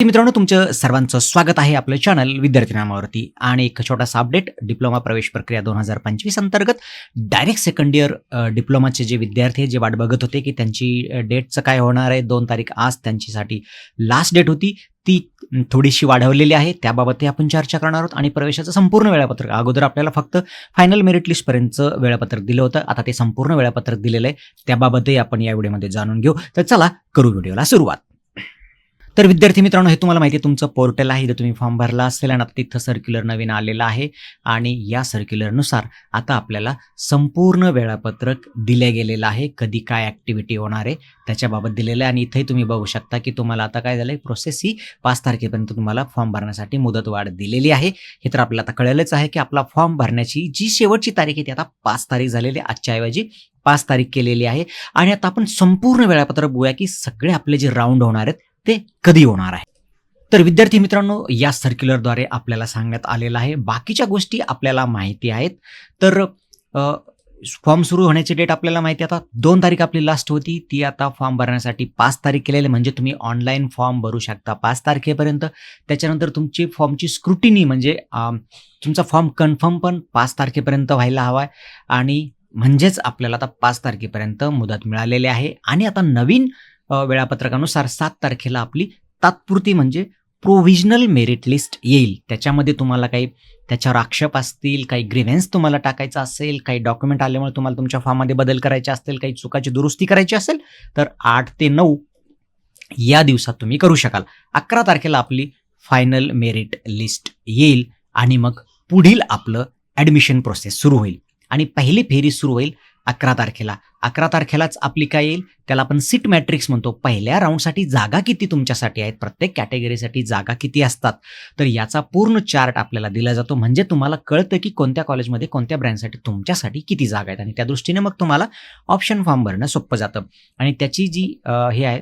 मित्रांनो तुमचं सर्वांचं स्वागत आहे आपलं चॅनल विद्यार्थी नामावरती. आणि एक छोटासा अपडेट डिप्लोमा प्रवेश प्रक्रिया दोन हजार पंचवीस अंतर्गत डायरेक्ट सेकंड इयर डिप्लोमाचे जे विद्यार्थी आहे जे वाट बघत होते की त्यांची डेटचं काय होणार आहे दोन तारीख आज त्यांच्यासाठी लास्ट डेट होती ती थोडीशी वाढवलेली आहे. त्याबाबतही आपण चर्चा करणार आहोत आणि प्रवेशाचं संपूर्ण वेळापत्रक. अगोदर आपल्याला फक्त फायनल मेरिट लिस्टपर्यंतचं वेळापत्रक दिलं होतं. आता ते संपूर्ण वेळापत्रक दिलेलं आहे. त्याबाबतही आपण या व्हिडिओमध्ये जाणून घेऊ. तर चला करू व्हिडिओला सुरुवात. तर विद्यार्थी मित्रांनो हे तुम्हाला माहिती आहे तुमचं पोर्टल आहे इथं तुम्ही फॉर्म भरला असेल आणि आता तिथं सर्क्युलर नवीन आलेलं आहे. आणि या सर्क्युलरनुसार आता आपल्याला संपूर्ण वेळापत्रक दिलं गेलेलं आहे. कधी काय ॲक्टिव्हिटी होणार आहे त्याच्याबाबत दिलेलं आहे. आणि इथंही तुम्ही बघू शकता की तुम्हाला आता काय झालं आहे प्रोसेस ही पाच तारखेपर्यंत तुम्हाला फॉर्म भरण्यासाठी मुदतवाढ दिलेली आहे. हे तर आपल्याला आता कळलेलंच आहे की आपला फॉर्म भरण्याची जी शेवटची तारीख आहे ती आता पाच तारीख झालेली आहे आजच्या ऐवजी पाच तारीख केलेली आहे. आणि आता आपण संपूर्ण वेळापत्रक बघूया की सगळे आपले जे राऊंड होणार आहेत ते कधी होणार आहे? तर विद्यार्थी मित्रांनो या सर्क्युलरद्वारे आपल्याला सांगण्यात आलेलं आहे. बाकीच्या गोष्टी आपल्याला माहिती आहेत. तर फॉर्म सुरू होण्याची डेट आपल्याला माहिती आता दोन तारीख आपली लास्ट होती. ती आता फॉर्म भरण्यासाठी पाच तारीख केलेली म्हणजे तुम्ही ऑनलाईन फॉर्म भरू शकता पाच तारखेपर्यंत. त्याच्यानंतर तुमची फॉर्मची स्क्रुटिनी म्हणजे तुमचा फॉर्म कन्फर्म पण पाच तारखेपर्यंत व्हायला हवा आहे. आणि म्हणजेच आपल्याला आता पाच तारखेपर्यंत मुदत मिळालेली आहे. आणि आता नवीन वेळापत्रकानुसार सात तारखेला आपली तात्पुरती म्हणजे प्रोव्हिजनल मेरिट लिस्ट येईल. त्याच्यामध्ये तुम्हाला काही त्याच्यावर आक्षेप असतील काही ग्रिव्हेन्स तुम्हाला टाकायचा असेल काही डॉक्युमेंट आल्यामुळे तुम्हाला तुमच्या फॉर्ममध्ये बदल करायचे असतील काही चुकाची दुरुस्ती करायची असेल तर आठ ते नऊ या दिवसात तुम्ही करू शकाल. अकरा तारखेला आपली फायनल मेरिट लिस्ट येईल आणि मग पुढील आपलं ॲडमिशन प्रोसेस सुरू होईल. आणि पहिली फेरी सुरू होईल अकरा तारखेला. अकरा तारखेलाच आपली काय येईल? त्याला आपण सीट मॅट्रिक्स म्हणतो. पहिल्या राऊंडसाठी जागा किती तुमच्यासाठी आहेत? प्रत्येक कॅटेगरीसाठी जागा किती असतात? तर याचा पूर्ण चार्ट आपल्याला दिला जातो. म्हणजे तुम्हाला कळतं की कोणत्या कॉलेजमध्ये कोणत्या ब्रँडसाठी तुमच्यासाठी किती जागा आहेत. आणि त्या दृष्टीने मग तुम्हाला ऑप्शन फॉर्म भरणं सोपं जातं. आणि त्याची जी हे आहे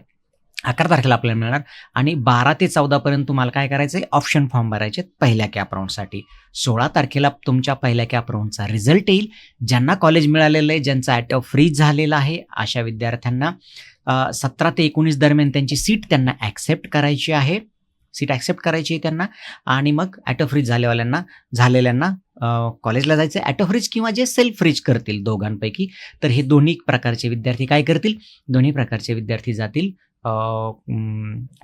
अकरा तारखेला आपल्याला मिळणार. आणि बारा ते चौदापर्यंत तुम्हाला काय करायचं आहे ऑप्शन फॉर्म भरायचे आहेत पहिल्या कॅप राऊंडसाठी. सोळा तारखेला तुमच्या पहिल्या कॅप राऊंडचा रिझल्ट येईल. ज्यांना कॉलेज मिळालेलं आहे ज्यांचा ॲटो फ्रीज झालेला आहे अशा विद्यार्थ्यांना सतरा ते एकोणीस दरम्यान त्यांची सीट त्यांना ॲक्सेप्ट करायची आहे. सीट ॲक्सेप्ट करायची आहे त्यांना. आणि मग ॲटो फ्रीज झालेवाल्यांना झालेल्यांना कॉलेजला जायचं ॲट ऑफ फ्रीज किंवा जे सेल्फ फ्रीज करतील दोघांपैकी तर हे दोन्ही प्रकारचे विद्यार्थी काय करतील? दोन्ही प्रकारचे विद्यार्थी जातील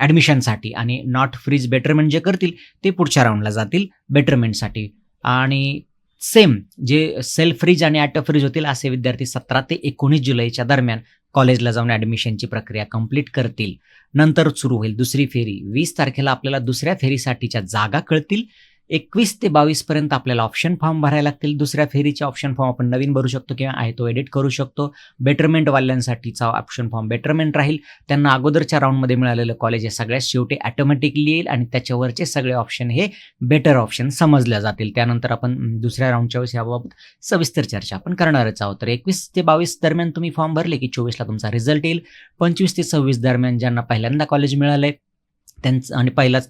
ॲडमिशनसाठी आणि नॉट फ्रीज बेटरमेंट जे करतील ते पुढच्या राऊंडला जातील बेटरमेंटसाठी आणि सेम जे सेल्फ फ्रीज आणि ॲट फ्रीज होतील असे विद्यार्थी सतरा ते एकोणीस जुलैच्या दरम्यान कॉलेजला जाऊन ॲडमिशनची प्रक्रिया कंप्लीट करतील. नंतर सुरू होईल दुसरी फेरी. वीस तारखेला आपल्याला दुसऱ्या फेरीसाठीच्या जागा कळतील. एकवीस ते बावीसपर्यंत आपल्याला ऑप्शन फॉर्म भरायला लागतील. दुसऱ्या फेरीचे ऑप्शन फॉर्म आपण नवीन भरू शकतो किंवा आहे तो एडिट करू शकतो. बेटरमेंटवाल्यांसाठीचा ऑप्शन फॉर्म बेटरमेंट राहील. त्यांना अगोदरच्या राऊंडमध्ये मिळालेलं कॉलेज हे सगळ्यात शेवटी ॲटोमॅटिकली येईल आणि त्याच्यावरचे सगळे ऑप्शन हे बेटर ऑप्शन समजल्या जातील. त्यानंतर आपण दुसऱ्या राऊंडच्या वेळेस याबाबत सविस्तर चर्चा आपण करणारच आहोत. तर एकवीस ते बावीस दरम्यान तुम्ही फॉर्म भरले की चोवीसला तुमचा रिझल्ट येईल. पंचवीस ते सव्वीस दरम्यान ज्यांना पहिल्यांदा कॉलेज मिळालं आहे त्यांचं आणि पहिलाच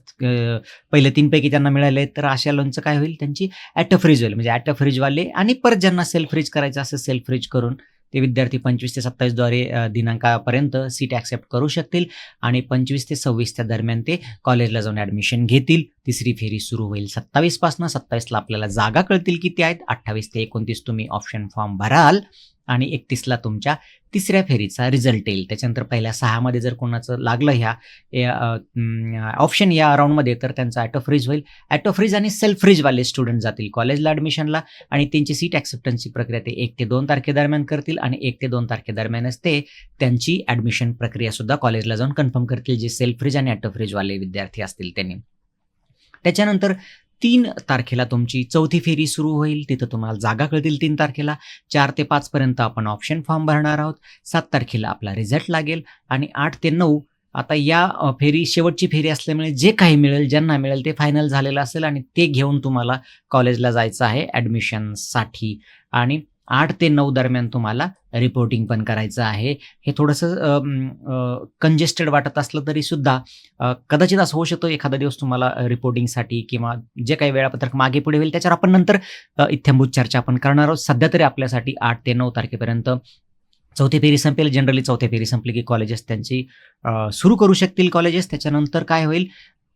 पहिले तीनपैकी त्यांना मिळाले तर अशा लोनचं काय होईल? त्यांची ॲटो फ्रीज होईल. म्हणजे ॲटो फ्रीजवाले आणि परत ज्यांना सेल्फ फ्रीज करायचं असेल सेल्फ फ्रीज करून ते विद्यार्थी पंचवीस ते सत्तावीसद्वारे दिनांकापर्यंत सीट ॲक्सेप्ट करू शकतील आणि पंचवीस ते सव्वीसच्या दरम्यान ते कॉलेजला जाऊन ॲडमिशन घेतील. तिसरी फेरी सुरू होईल सत्तावीसपासनं सत्तावीसला आपल्याला जागा कळतील किती आहेत. अठ्ठावीस ते एकोणतीस तुम्ही ऑप्शन फॉर्म भराल आणि एकतीसला तुमच्या तिसऱ्या फेरीचा रिझल्ट येईल. त्याच्यानंतर पहिल्या सहामध्ये जर कोणाचं लागलं ह्या ऑप्शन या राऊंडमध्ये तर त्यांचा ॲटो फ्रीज होईल. ॲटो फ्रीज आणि सेल्फ फ्रीजवाले स्टुडंट जातील कॉलेजला ॲडमिशनला आणि त्यांची सीट ॲक्सेप्टन्सची प्रक्रिया ते एक ते दोन तारखेदरम्यान करतील आणि एक ते दोन तारखेदरम्यानच ते त्यांची ॲडमिशन प्रक्रिया सुद्धा कॉलेजला जाऊन कन्फर्म करतील. जे सेल्फ फ्रीज आणि ॲटो फ्रीजवाले विद्यार्थी असतील त्यांनी. त्याच्यानंतर तीन तारखेला तुमची चौथी फेरी सुरू होईल. तिथं तुम्हाला जागा कळतील तीन तारखेला. चार ते पाचपर्यंत आपण ऑप्शन फॉर्म भरणार आहोत. सात तारखेला आपला रिझल्ट लागेल. आणि आठ ते नऊ आता या फेरी शेवटची फेरी असल्यामुळे जे काही मिळेल ज्यांना मिळेल ते फायनल झालेलं असेल आणि ते घेऊन तुम्हाला कॉलेजला जायचं आहे ॲडमिशनसाठी आणि आठ ते नऊ दरम्यान तुम्हाला रिपोर्टिंग पण करायचं आहे. हे थोडंसं कंजेस्टेड वाटत असलं तरी सुद्धा कदाचित असं होऊ शकतो एखादा दिवस तुम्हाला रिपोर्टिंगसाठी किंवा जे काही वेळापत्रक मागे पुढे होईल त्याच्यावर आपण नंतर अ, चर्चा आपण करणार आहोत. सध्या तरी आपल्यासाठी आठ ते नऊ तारखेपर्यंत चौथी फेरी संपेल. जनरली चौथ्या फेरी संपली की कॉलेजेस त्यांची सुरू करू शकतील कॉलेजेस त्याच्यानंतर काय होईल?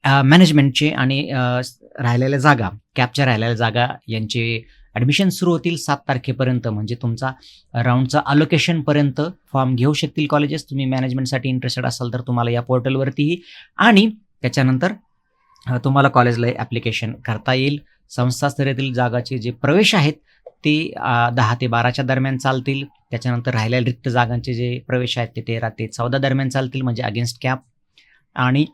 मॅनेजमेंटचे आणि राहिलेल्या जागा कॅपच्या राहिलेल्या जागा यांचे ॲडमिशन सुरू होतील सात तारखेपर्यंत. म्हणजे तुमचा राऊंडचा अलोकेशनपर्यंत फॉर्म घेऊ शकतील कॉलेजेस तुम्ही मॅनेजमेंटसाठी इंटरेस्टेड असाल तर तुम्हाला या पोर्टलवरतीही आणि त्याच्यानंतर तुम्हाला कॉलेजला ॲप्लिकेशन करता येईल. संस्थास्तरीयतील जागाचे जे प्रवेश आहेत ते दहा ते बाराच्या दरम्यान चालतील. त्याच्यानंतर राहिलेल्या रिक्त जागांचे जे प्रवेश आहेत ते तेरा ते चौदा दरम्यान चालतील म्हणजे अगेन्स्ट कॅप आणि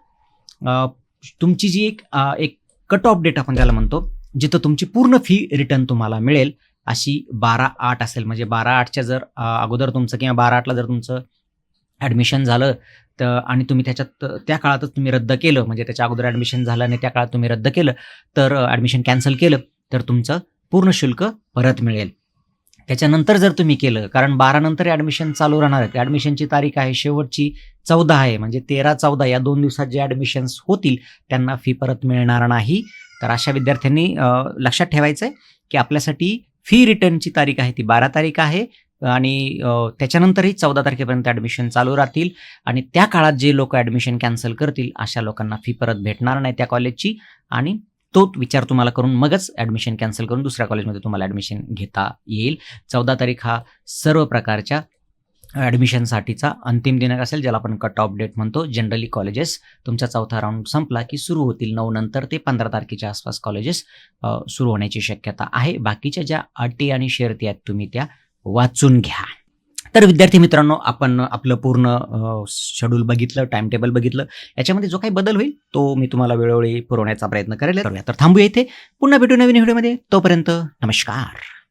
तुमची जी एक एक कट ऑफ डेट आपण त्याला म्हणतो जिथं तुमची पूर्ण फी रिटर्न तुम्हाला मिळेल अशी बारा आठ असेल. म्हणजे बारा आठच्या जर अगोदर तुमचं किंवा बारा आठला जर तुमचं ॲडमिशन झालं तर आणि तुम्ही त्याच्यात त्या काळातच तुम्ही रद्द केलं म्हणजे त्याच्या अगोदर ॲडमिशन झालं आणि त्या काळात तुम्ही रद्द केलं तर ॲडमिशन कॅन्सल केलं तर तुमचं पूर्ण शुल्क परत मिळेल. त्याच्यानंतर जर तुम्ही केलं कारण बारानंतर ॲडमिशन चालू राहणार आहे ॲडमिशनची तारीख आहे शेवटची चौदा आहे. म्हणजे तेरा चौदा या दोन दिवसात जे ॲडमिशन्स होतील त्यांना फी परत मिळणार नाही. तर अशा विद्यार्थ्यांनी लक्षात ठेवायचं आहे की आपल्यासाठी फी रिटर्नची तारीख आहे ती बारा तारीख आहे. आणि त्याच्यानंतरही चौदा तारखेपर्यंत ॲडमिशन चालू राहतील. आणि त्या काळात जे लोक ॲडमिशन कॅन्सल करतील अशा लोकांना फी परत भेटणार नाही त्या कॉलेजची आणि तो विचार तुम्हाला करून मगच ॲडमिशन कॅन्सल करून दुसऱ्या कॉलेजमध्ये तुम्हाला ॲडमिशन घेता येईल. चौदा तारीख हा सर्व प्रकारच्या ॲडमिशनसाठीचा अंतिम दिनांक असेल ज्याला आपण कट ऑफ डेट म्हणतो. जनरली कॉलेजेस तुमचा चौथा राऊंड संपला की सुरू होतील नऊ नंतर ते पंधरा तारखेच्या आसपास कॉलेजेस सुरू होण्याची शक्यता आहे. बाकीच्या ज्या अटी आणि शर्ती आहेत तुम्ही त्या वाचून घ्या. तर विद्यार्थी मित्रांनो आपण आपलं पूर्ण शेड्यूल बघितलं टाइम टेबल बघितलं. याच्यामध्ये जो काही बदल होईल तो मी तुम्हाला वेळोवेळी पुरवण्याचा प्रयत्न करेल तर थांबूया इथे. पुन्हा भेटू नवीन व्हिडिओमध्ये. तोपर्यंत नमस्कार.